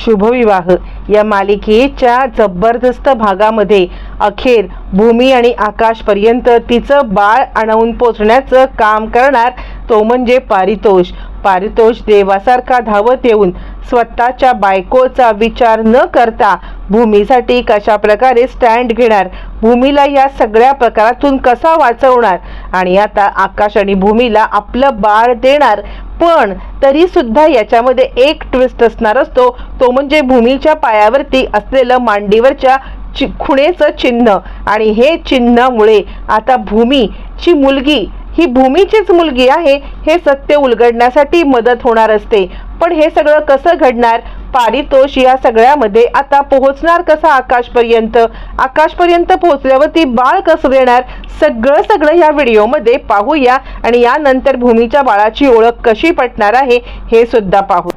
शुभविवाह. या मालिकेच्या जबरदस्त भागामध्ये अखेर भूमी आणि आकाशपर्यंत तिचं बाळ आणवून पोचण्याचं काम करणार तो म्हणजे पारितोष. पारितोष देवासारखा धावत येऊन स्वतःच्या बायकोचा विचार न करता भूमीसाठी कशा प्रकारे स्टँड घेणार? भूमीला या सगळ्या प्रकारातून कसा वाचवणार? आणि आता आकाश आणि भूमीला आपलं बाळ देणार पण तरी सुद्धा याच्यामध्ये एक ट्विस्ट असणार असतो. तो म्हणजे भूमीच्या पायावरती असलेलं मांडीवरच्या चि खुणेचं चिन्ह. आणि हे चिन्हामुळे आता भूमीची मुलगी ही भूमीचीच मुलगी आहे हे सत्य उलगडण्यासाठी मदत होणार असते. पण हे सगळं कसं घडणार? पारितोष या सगळ्यामध्ये आता पोहोचणार कसा आकाशपर्यंत? आकाशपर्यंत पोहोचल्यावरती बाळ कसं देणार? सगळं सगळं या व्हिडिओमध्ये पाहूया आणि यानंतर भूमीच्या बाळाची ओळख कशी पटणार आहे हे सुद्धा पाहू.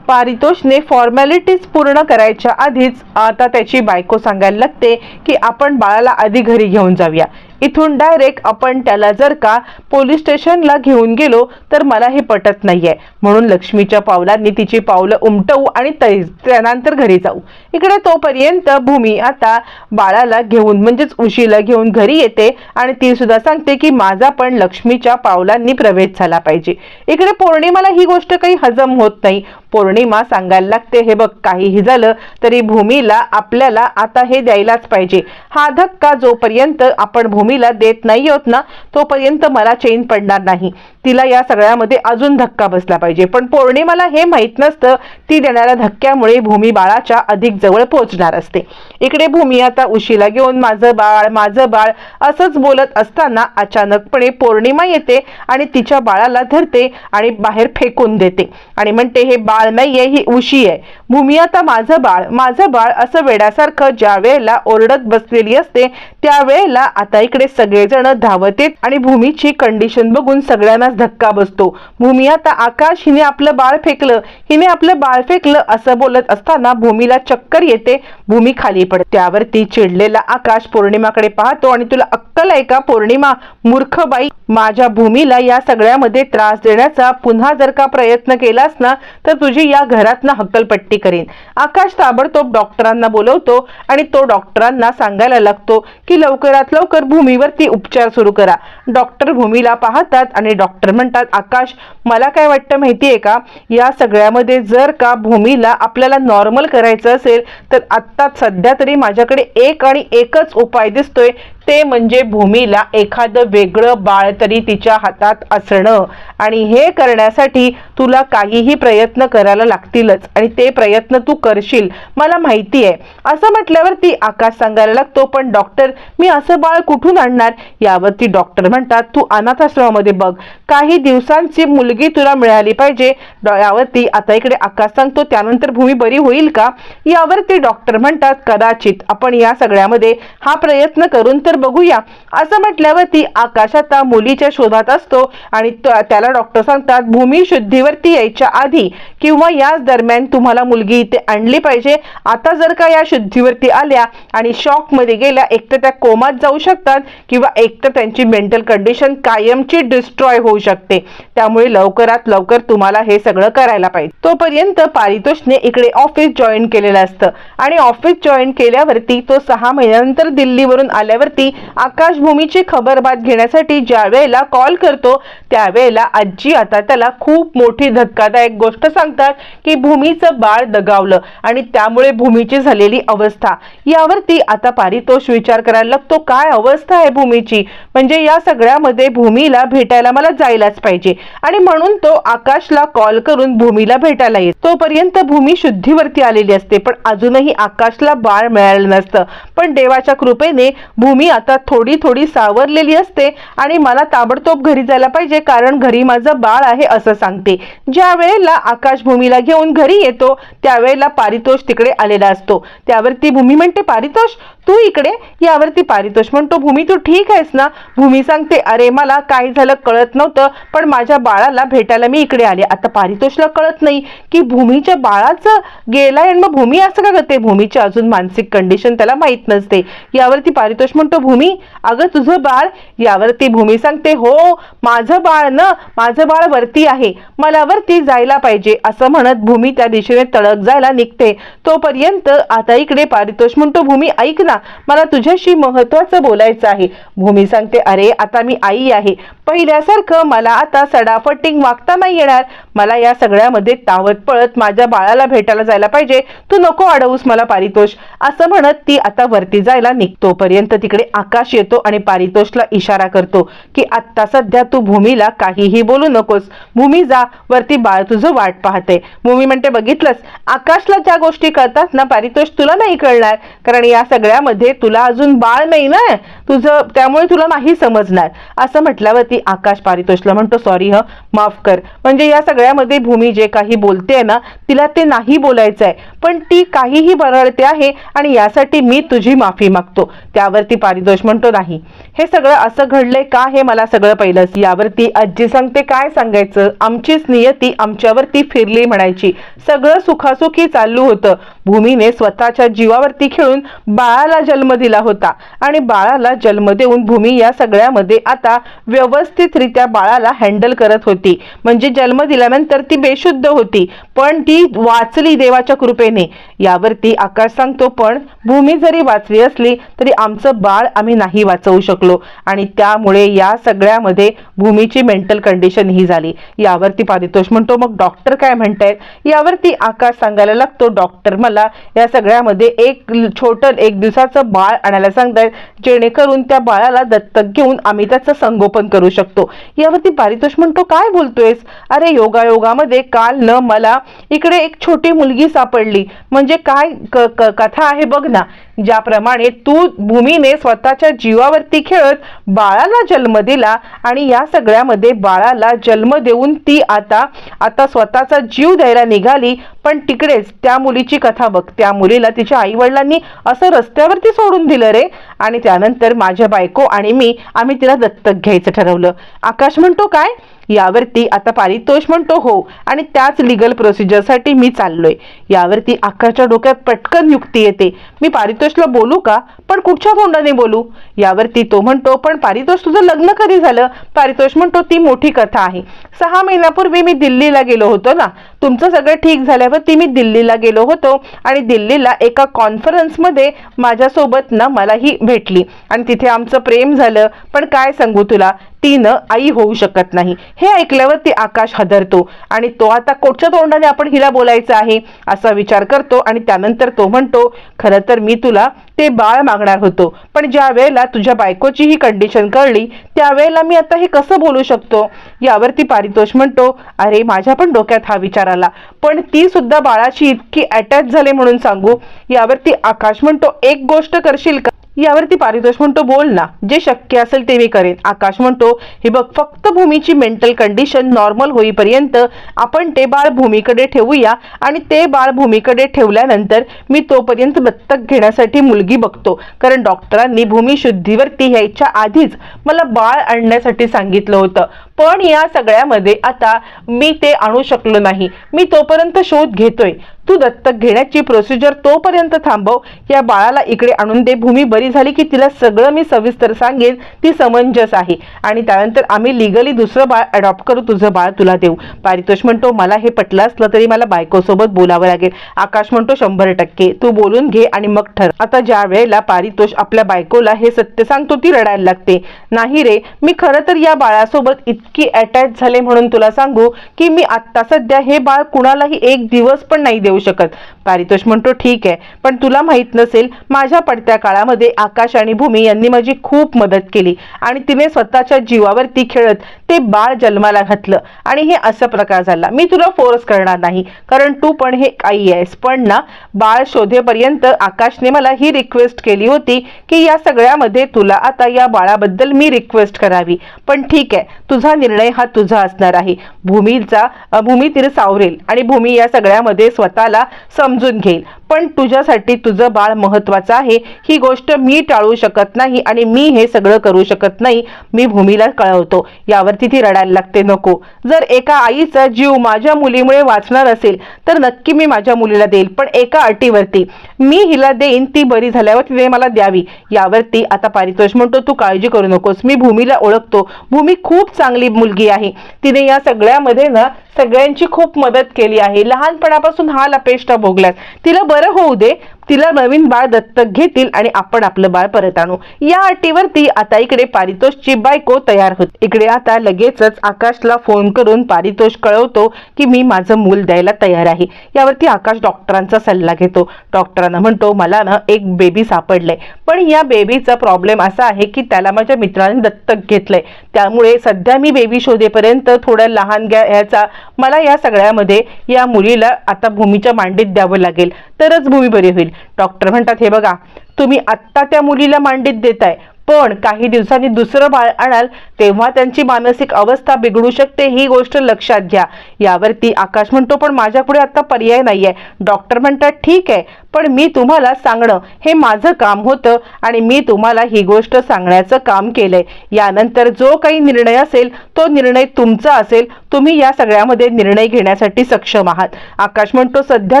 पारितोषने फॉर्मॅलिटीज पूर्ण करायच्या आधीच आता त्याची बायको सांगायला लागते की आपण बाळाला आधी घरी घेऊन जाऊया. इथून डायरेक्ट आपण त्याला जर का पोलीस स्टेशनला घेऊन गेलो तर मला हे पटत नाहीये. म्हणून लक्ष्मीच्या पावलांनी तिची पावलं उमटवू आणि त्यानंतर घरी जाऊ. इकडे तोपर्यंत भूमी आता बाळाला घेऊन म्हणजेच उशीला घेऊन घरी येते आणि ती सुद्धा सांगते की माझा पण लक्ष्मीच्या पावलांनी प्रवेश झाला पाहिजे. इकडे पौर्णिमाला ही गोष्ट काही हजम होत नाही. पौर्णिमा सांगायला लागते हे बघ काहीही झालं तरी भूमीला आपल्याला आता हे द्यायलाच पाहिजे. हा धक्का जोपर्यंत आपण भूमीला देत नाही होत ना तोपर्यंत मला चेन पडणार नाही. तिला या सगळ्यामध्ये अजून धक्का बसला पाहिजे. पण पौर्णिमाला हे माहीत नसतं ती देणाऱ्या धक्क्यामुळे भूमी बाळाच्या अधिक जवळ पोहोचणार असते. इकडे भूमी आता उशीला घेऊन माझं बाळ माझं बाळ असंच बोलत असताना अचानकपणे पौर्णिमा येते आणि तिच्या बाळाला धरते आणि बाहेर फेकून देते. आणि म्हणते हे बाळ नाहीये ही उशी आहे. भूमी आता माझं बाळ माझं बाळ असं वेड्यासारखं ज्या वेळेला ओरडत बसलेली असते त्यावेळेला आता तिकडे सगळेजण धावत येत आणि भूमीची कंडिशन बघून सगळ्यांनाच धक्का बसतो. भूमी आता आकाश हिने आपलं बाळ फेकलं. हिने आपलं बाळ फेकलं असं बोलत असताना भूमीला चक्कर येते. भूमी खाली पडते. त्यावरती चिडलेला आकाश पौर्णिमाकडे पाहतो आणि तुला अक्कल आहे का पौर्णिमा? मूर्ख बाई माझ्या भूमीला या सगळ्यामध्ये त्रास देण्याचा पुन्हा जर का प्रयत्न केलास ना तर तुझी या घरातनं हक्कलपट्टी करीन. आकाश ताबडतोब डॉक्टरांना बोलवतो आणि तो डॉक्टरांना सांगायला लागतो की लवकरात लवकर भूमी भूमीवरती उपचार सुरू करा. डॉक्टर भूमीला पाहतात आणि डॉक्टर म्हणतात आकाश मला काय वाटतं माहिती आहे का? या सगळ्यामध्ये जर का भूमीला आपल्याला नॉर्मल करायचं असेल तर आत्ता सध्या तरी माझ्याकडे एक आणि एकच उपाय दिसतोय. ते म्हणजे भूमीला एखादं वेगळं बाळ तरी तिच्या हातात असणं. आणि हे करण्यासाठी तुला काहीही प्रयत्न करायला लागतीलच आणि ते प्रयत्न तू करशील. मला माहिती आहे असं म्हटल्यावर ती आकाश सांगायला लागतो पण डॉक्टर मी असं बाळ कुठून आणणार. यावरती डॉक्टर म्हणतात तू अनाथाश्रमामध्ये बघ. काही दिवसांची मुलगी तुला मिळाली पाहिजे. यावरती आता इकडे आकाश सांगतो त्यानंतर भूमी बरी होईल का? यावरती डॉक्टर म्हणतात कदाचित. आपण या सगळ्यामध्ये हा प्रयत्न करून तर बघूया. असं म्हटल्यावरती आकाश आता मुलीच्या शोधात असतो आणि त्याला डॉक्टर सांगतात भूमी शुद्धीवरती यायच्या आधी किंवा याच दरम्यान तुम्हाला मुलगी इथे आणली पाहिजे. आता जर का या शुद्धीवरती आल्या आणि शॉकमध्ये गेल्या एक तर त्या कोमात जाऊ शकतात. किंवा एक तर त्यांची मेंटल कंडिशन कायमची डिस्ट्रॉय होऊ शकते. त्यामुळे लवकरात लवकर तुम्हाला हे सगळं करायला पाहिजे. तोपर्यंत पारितोषने इकडे ऑफिस जॉईन केलेलं असतं. आणि ऑफिस जॉईन केल्यावरती तो सहा महिन्यानंतर दिल्लीवरून आल्यावरती आकाशभूमीची खबरबात घेण्यासाठी ज्या वेळेला कॉल करतो त्यावेळेला आजी आता त्याला खूप मोठी धक्कादायक गोष्ट सांगतात की भूमीचं बाळ दगावलं. आणि त्यामुळे भूमीची झालेली अवस्था. यावरती आता पारितोष विचार करायला लागतो. काय अवस्था आहे भूमीची. म्हणजे या सगळ्यामध्ये भूमीला भेटायला मला जायलाच पाहिजे. आणि म्हणून तो आकाशला कॉल करून भूमीला भेटायला येत. तोपर्यंत भूमी शुद्धीवरती आलेली असते. पण अजूनही आकाशला बाळ मिळालं नसतं. पण देवाच्या कृपेने भूमी आता थोडी थोडी सावरलेली असते आणि मला ताबडतोब घरी जायला पाहिजे कारण घरी माझं बाळ आहे असं सांगते. ज्या वेळेला आकाश भूमीला घेऊन घरी येतो त्यावेळेला पारितोष तिकडे आलेला असतो. त्यावरती भूमी म्हणते पारितोष तू इकडे? यावरती पारितोष. म्हणतो भूमी तू ठीक आहेस ना? भूमी सांगते अरे मला काय झालं कळत नव्हतं पण माझ्या बाळाला भेटायला मी इकडे आले. आता पारितोषला कळत नाही की भूमीच्या बाळाचं गेलाय आणि मग भूमी असं का करते? भूमीची अजून मानसिक कंडिशन त्याला माहीत नसते. यावरती पारितोष म्हणतो भूमी अगं तुझं बाळ यावरती भूमी सांगते हो माझं बाळ न माझं बाळ वरती आहे. मला वरती जायला पाहिजे. असं म्हणत भूमी त्या दिशेने तळक जायला निघते. तोपर्यंत आता इकडे पारितोष म्हणतो भूमी ऐक ना मला तुझ्याशी महत्वाचं बोलायचं आहे आहे. भूमी सांगते अरे आता मी आई आहे. पहिल्यासारखं मला आता सडाफटिंग वागता नाही येणार. मला या सगळ्यामध्ये तावत पळत माझ्या बाळाला भेटायला जायला पाहिजे. तू नको अडवूस मला पारितोष. असं म्हणत ती आता वरती जायला निघतो पर्यंत तिकडे आकाश येतो आणि पारितोषला इशारा करतो की आत्ता सध्या तू भूमीला काहीही बोलू नकोस. भूमी जा वरती बाळ तुझं वाट पाहते. भूमी म्हणते बघितलंस आकाशला ज्या गोष्टी कळतात ना पारितोष तुला नाही कळणार. कारण या सगळ्यामध्ये तुला अजून बाळ नाही ना. तुझं त्यामुळे तुला नाही समजणार. असं म्हटल्यावरती आकाश पारितोषला म्हणतो सॉरी ह माफ कर. म्हणजे या सगळ्यामध्ये भूमी जे काही बोलते ना तिला ते नाही बोलायचं आहे पण ती काहीही बरळते आहे आणि यासाठी मी तुझी माफी मागतो. त्यावरती पारितोष म्हणतो नाही. हे सगळं असं घडलंय का हे मला सगळं पहिलंच. यावरती आजी सांगते काय सांगायचं? आमचीच नियती आमच्यावरती फिरली म्हणायची. सगळं सुखासुखी चालू होतं. भूमीने स्वतःच्या जीवावरती खेळून बाळाला जन्म दिला होता. आणि बाळाला जन्म देऊन भूमी या सगळ्यामध्ये आता व्यवस्थितरित्या बाळाला हँडल करत होती. म्हणजे जन्म दिल्यानंतर ती बेशुद्ध होती पण ती वाचली देवाच्या कृपेने. यावरती आकाश सांगतो पण भूमी जरी वाचली असली तरी आमचं बाळ आम्ही नाही वाचवू शकलो. आणि त्यामुळे या सगळ्यामध्ये भूमीची मेंटल कंडिशन ही झाली. यावरती पारितोष म्हणतो मग डॉक्टर काय म्हणतायत? यावरती आकाश सांगायला लागतो डॉक्टर मला या सगळ्यामध्ये एक छोटं एक दिवसाचं बाळ आणायला सांगतायत जेणेकरून त्या बाळाला दत्तक घेऊन आम्ही त्याचं संगोपन करू शकतो. यावरती पारितोष म्हणतो काय बोलतोयस? अरे योगायोगामध्ये काल न मला इकडे एक छोटी मुलगी सापडली. म्हणजे काय कथा आहे बघ ना. ज्याप्रमाणे तू भूमीने स्वतःच्या जीवावरती खेळत बाळाला जन्म दिला आणि या सगळ्यामध्ये बाळाला जन्म देऊन ती आता आता स्वतःचा जीव द्यायला निघाली पण तिकडेच त्या मुलीची कथा बघ. त्या मुलीला तिच्या आई वडिलांनी असं रस्त्यावरती सोडून दिलं रे. आणि त्यानंतर माझ्या बायको आणि मी आम्ही तिला दत्तक घ्यायचं ठरवलं. आकाश म्हणतो काय? यावरती आता पारितोष म्हणतो हो आणि त्याच लिगल प्रोसिजरसाठी मी चाललोय. यावरती आकाशच्या डोक्यात पटकन युक्ती येते. मी पारितोषला बोलू का? पण कुठच्या तोंडाने बोलू? यावरती तो म्हणतो पण पारितोष तुझं लग्न कधी झालं? पारितोष म्हणतो ती मोठी कथा आहे. सहा महिन्यापूर्वी मी दिल्लीला गेलो होतो ना? तुमचं सगळं ठीक झाल्यावरती मी दिल्लीला गेलो होतो आणि दिल्लीला एका कॉन्फरन्समध्ये माझ्यासोबत ना मलाही भेटली. आणि तिथे आमचं प्रेम झालं. पण काय सांगू तुला? तिनं आई होऊ शकत नाही. हे ऐकल्यावर ती आकाश हदरतो. आणि तो आता कोटच्या तोंडाने आपण हिला बोलायचं आहे? असा विचार करतो आणि त्यानंतर तो म्हणतो खरं तर मी तुला ते बाळ मागणार होतो. पण ज्या वेळेला तुझ्या बायकोची ही कंडिशन कळली त्यावेळेला मी आता हे कसं बोलू शकतो? यावरती पारितोष म्हणतो अरे माझ्या पण डोक्यात हा विचार आला. पण ती सुद्धा बाळाशी इतकी अटॅच झाले म्हणून सांगू. यावरती आकाश म्हणतो एक गोष्ट करशील का? यावरती पारितोष म्हणतो बोल ना. जे शक्य असेल ते मी करेन. आकाश म्हणतो हे बघ फक्त भूमीची मेंटल कंडिशन नॉर्मल होईपर्यंत आपण ते बाळ भूमीकडे ठेवूया आणि ते बाळ भूमीकडे ठेवल्यानंतर मी तोपर्यंत दत्तक घेण्यासाठी मुलगी बघतो. कारण डॉक्टरांनी भूमी शुद्धीवरती यायच्या आधीच मला बाळ आणण्यासाठी सांगितलं होतं. पण या सगळ्यामध्ये आता मी ते आणू शकलो नाही. मी तोपर्यंत शोध घेतोय. तू दत्तक घेण्याची प्रोसिजर तोपर्यंत थांबव. या बाळाला इकडे आणून दे. भूमी बरी झाली की तिला सगळं मी सविस्तर सांगेन. ती समंजस आहे. आणि त्यानंतर आम्ही लिगली दुसरं बाळ अडॉप्ट करू. तुझं बाळ तुला देऊ. पारितोष म्हणतो मला हे पटलं असलं तरी मला बायकोसोबत बोलावं लागेल. आकाश म्हणतो शंभर टक्के. तू बोलून घे आणि मग ठर आता ज्या वेळेला पारितोष आपल्या बायकोला हे सत्य सांगतो ती रडायला लागते. नाही रे मी खरं तर या बाळासोबत इतकी अटॅच झाले म्हणून तुला सांगू की मी आत्ता सध्या हे बाळ कुणालाही एक दिवस पण नाही देऊ शकत. पारितोष म्हणतो ठीक आहे पण तुला माहीत नसेल माझ्या पडत्या काळामध्ये आकाश आणि भूमी यांनी माझी खूप मदत केली आणि तिने स्वतःच्या जीवावरती खेळत ते बाळ जन्माला घातलं. आणि हे असं प्रकार झाला. मी तुला फोर्स करणार नाही. कारण तू पण हे आई आहेस. पण ना बाळ शोधेपर्यंत आकाशने मला ही रिक्वेस्ट केली होती की या सगळ्यामध्ये तुला आता या बाळाबद्दल मी रिक्वेस्ट करावी. पण ठीक आहे. तुझा निर्णय हा तुझा असणार आहे. भूमीचा भूमी तिला सावरेल. आणि भूमी या सगळ्यामध्ये स्वतःला समजून घेईल. पण तुझ्यासाठी तुझं बाळ महत्वाचं आहे. ही गोष्ट मी टाळू शकत नाही. आणि मी हे सगळं करू शकत नाही. मी भूमीला कळवतो. यावर यावरती ती रडायला लागते नको. जर एका आईचा जीव माझ्या मुलीमुळे वाचणार असेल तर नक्की मी माझ्या मुलीला देईल. पण एका अटीवरती मी हिला देईन ती बरी झाल्यावर तिने मला द्यावी. यावरती आता पारितोष म्हणतो तू काळजी करू नकोस. मी भूमीला ओळखतो. भूमी खूप चांगली मुलगी आहे. तिने या सगळ्यामध्ये ना सगळ्यांची खूप मदत केली आहे. लहानपणापासून हा लपेष्टा भोगल्यात तिला बरं होऊ दे तिला नवीन बाळ दत्तक घेतील आणि आपण आपलं बाळ परत आणू. या अटीवरती आता इकडे पारितोषची बायको तयार होते. इकडे आता लगेचच आकाशला फोन करून पारितोष कळवतो की मी माझं मूल द्यायला तयार आहे. यावरती आकाश डॉक्टरांचा सल्ला घेतो. डॉक्टरांना म्हणतो मला ना एक बेबी सापडलंय. पण या बेबीचा प्रॉब्लेम असा आहे की त्याला माझ्या मित्राने दत्तक घेतलंय. त्यामुळे सध्या मी बेबी शोधेपर्यंत थोडं लहान घ्या याचा मला या सगळ्यामध्ये या मुलीला आता भूमीच्या मांडीत द्यावं लागेल. तरच भूमी बरी होईल. डॉक्टर म्हणतात हे बघा तुम्ही आत्ता त्या मुलीला मांडीत देताय पण काही दिवसांनी दुसरं बाळ आणाल तेव्हा त्यांची मानसिक अवस्था बिघडू शकते ही गोष्ट लक्षात घ्या. यावरती आकाश म्हणतो पण माझ्यापुढे आता पर्याय नाहीये. डॉक्टर म्हणतात ठीक आहे पण मी तुम्हाला सांगणं हे माझं काम होतं आणि मी तुम्हाला ही गोष्ट सांगण्याचं काम केलंय. यानंतर जो काही निर्णय असेल तो निर्णय तुमचा असेल. तुम्ही या सगळ्यामध्ये निर्णय घेण्यासाठी सक्षम आहात. आकाश म्हणतो सध्या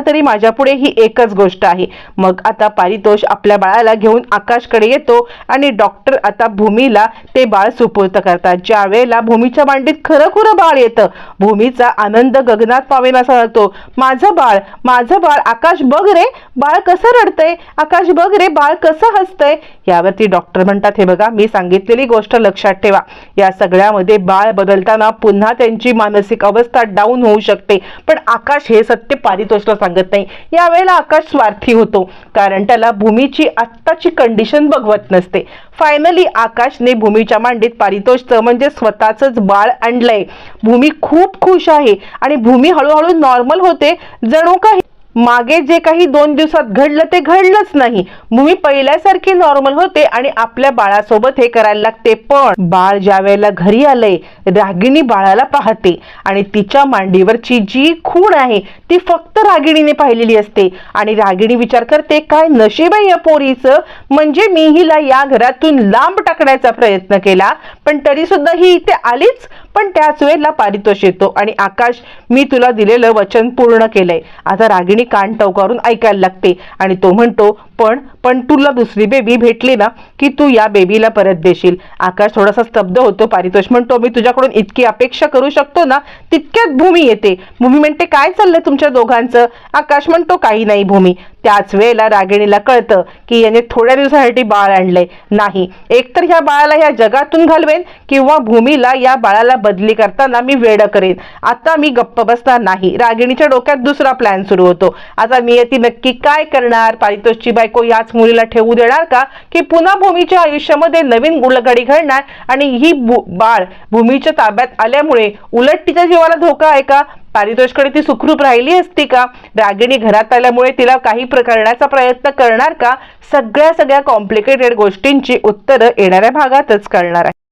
तरी माझ्यापुढे ही एकच गोष्ट आहे. मग आता पारितोष आपल्या बाळाला घेऊन आकाशकडे येतो आणि डॉक्टर आता भूमीला ते बाळ सुपूर्त करतात. ज्या वेळेला भूमीच्या मांडीत खरं खुरं बाळ येतं भूमीचा आनंद गगनात पावेन असा वाटतो माझं बाळ माझं बाळ आकाश बघ रे बाळ कसं रडतंय? आकाश बघ रे बाळ कसं हसतंय? यावरती डॉक्टर म्हणतात हे बघा मी सांगितलेली गोष्ट लक्षात ठेवा. या सगळ्यामध्ये बाळ बदलताना पुन्हा त्यांची मानसिक अवस्था डाऊन होऊ शकते. पण आकाश हे सत्य पारितोषला सांगत नाही. यावेळेला आकाश स्वार्थी होतो. कारण त्याला भूमीची आत्ताची कंडिशन बघवत नसते. फायनली आकाशने भूमीच्या मांडीत पारितोषचं म्हणजे स्वतःचंच बाळ आणलंय. भूमी खूप खुश आहे आणि भूमी हळूहळू नॉर्मल होते. जणू काही मागे जे काही दोन दिवसात घडलं ते घडलंच नाही. भूमी पहिल्यासारखी नॉर्मल होते आणि आपल्या बाळासोबत हे करायला लागते. पण बाळ ज्या वेळेला घरी आलंय रागिणी बाळाला पाहते आणि तिच्या मांडीवरची जी खूण आहे ती फक्त रागिणीने पाहिलेली असते. आणि रागिणी विचार करते काय नशीब आहे या पोरीचं? म्हणजे मी हिला या घरातून लांब टाकण्याचा प्रयत्न केला पण तरी सुद्धा ही इथे आलीच? पण त्याच वेळेला पारितोष येतो आणि आकाश मी तुला दिलेलं वचन पूर्ण केलंय. आता रागिणी कान टवकारून ऐकायला लागते आणि तो म्हणतो पण पण तुला दुसरी बेबी भेटली ना की तू या बेबीला परत देशील. आकाश थोडासा स्तब्ध होतो. पारितोष म्हणतो मी तुझ्याकडून इतकी अपेक्षा करू शकतो ना तितक्यात भूमी येते. भूमी म्हणते काय चाललंय तुमच्या दोघांचं? आकाश म्हणतो काही नाही भूमी. त्याच वेळेला रागिणीला कळतं की याने थोड्या दिवसासाठी बाळ आणलंय. नाही एकतर ह्या बाळाला ह्या जगातून घालवेन किंवा भूमीला या बाळाला बदली करताना मी वेड करेन. आता मी गप्प बसणार नाही. रागिणीच्या डोक्यात दुसरा प्लॅन सुरू होतो. आता मी ती नक्की काय करणार? पारितोषची बायको याच मुलीला ठेवू देणार का? की पुन्हा भूमीच्या आयुष्यामध्ये नवीन गुलगडी घडणार आणि ही बाळ भूमीच्या ताब्यात आल्यामुळे उलट तिच्या जीवाला धोका आहे का? पारितोषकडे ती सुखरूप राहिली असती का? रागिणी घरात आल्यामुळे तिला काही प्र- करण्याचा प्रयत्न करणार का? सगळ्या सगळ्या कॉम्प्लिकेटेड गोष्टींची उत्तरं येणाऱ्या भागातच कळणार आहे.